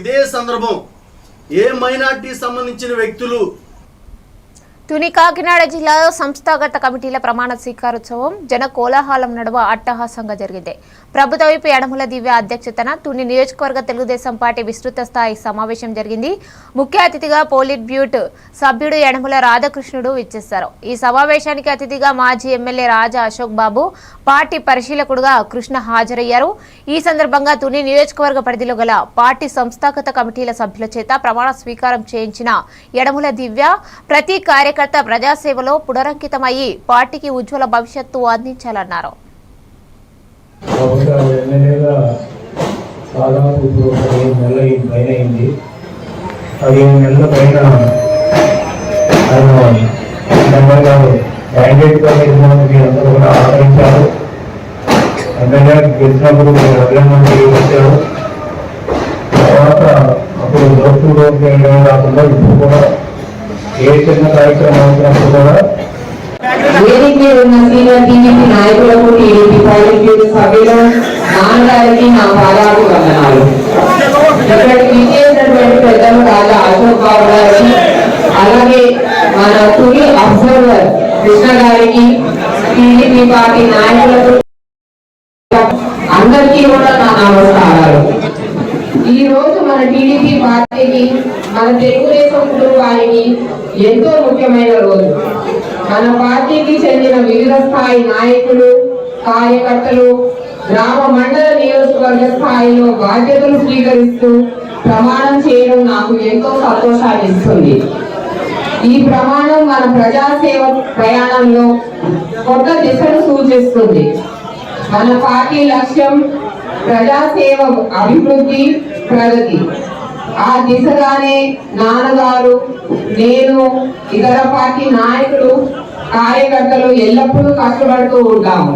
ఇదే సందర్భం. ఏ మైనార్టీ సంబంధించిన వ్యక్తులు తుని కాకినాడ జిల్లాలో సంస్థాగత కమిటీల ప్రమాణ స్వీకారోత్సవం జన కోలాహలం నడువ అట్టహాసంగా జరిగింది. ప్రభుత్వ వైపు యడమల దివ్య అధ్యక్షతన తుని నియోజకవర్గ తెలుగుదేశం పార్టీ విస్తృత స్థాయి సమావేశం జరిగింది. ముఖ్య అతిథిగా పోలిట్ బ్యూట్ సభ్యుడు ఎడముల రాధాకృష్ణుడు విచ్చేశారు. ఈ సమావేశానికి అతిథిగా మాజీ ఎమ్మెల్యే రాజా అశోక్ బాబు పార్టీ పరిశీలకుడుగా కృష్ణ హాజరయ్యారు. ఈ సందర్భంగా తుని నియోజకవర్గ పరిధిలో గల పార్టీ సంస్థాగత కమిటీల సభ్యుల చేత ప్రమాణ స్వీకారం చేయించిన యడముల దివ్య ప్రతి కార్యకర్త ప్రజాసేవలో పునరంకితమయ్యి పార్టీకి ఉజ్వల భవిష్యత్తు అందించాలన్నారు. గెలిచినప్పుడు అభినందన తర్వాత అప్పుడు డోర్ కాకుండా ఇప్పుడు కూడా ఏ చిన్న కార్యక్రమం వచ్చినప్పుడు కూడా వేదిక మీద ఉన్న సీనియర్ టీడీపీ నాయకులకు టీడీపీ పాలిట్యూడ్ సభ్యులు నాన్నగారికి నా పాదాలు వందనాలు. ఇక్కడికి పెద్దలు రాజా అశోక్ బాబు గారికి అలాగే మన తుని అబ్జర్వర్ కృష్ణ గారికి టీడీపీ పార్టీ నాయకులకు అందరికీ కూడా నా నమస్కారం ఈ రోజు మన టీడీపీ పార్టీకి మన తెలుగుదేశం కుటుంబానికి ఎంతో ముఖ్యమైన రోజు. మన పార్టీకి చెందిన వివిధ స్థాయి నాయకులు కార్యకర్తలు గ్రామ మండల నియోజకవర్గ స్థాయిలో బాధ్యతలు స్వీకరిస్తూ ప్రమాణం చేయడం నాకు ఎంతో సంతోషాన్ని ఇస్తుంది. ఈ ప్రమాణం మన ప్రజాసేవ ప్రయాణంలో కొత్త దిశను సూచిస్తుంది. మన పార్టీ లక్ష్యం ప్రజాసేవ అభివృద్ధి ప్రగతి ఆ దిశగానే నాన్నగారు నేను ఇతర పార్టీ నాయకులు కార్యకర్తలు ఎల్లప్పుడూ కష్టపడుతూ ఉంటాము.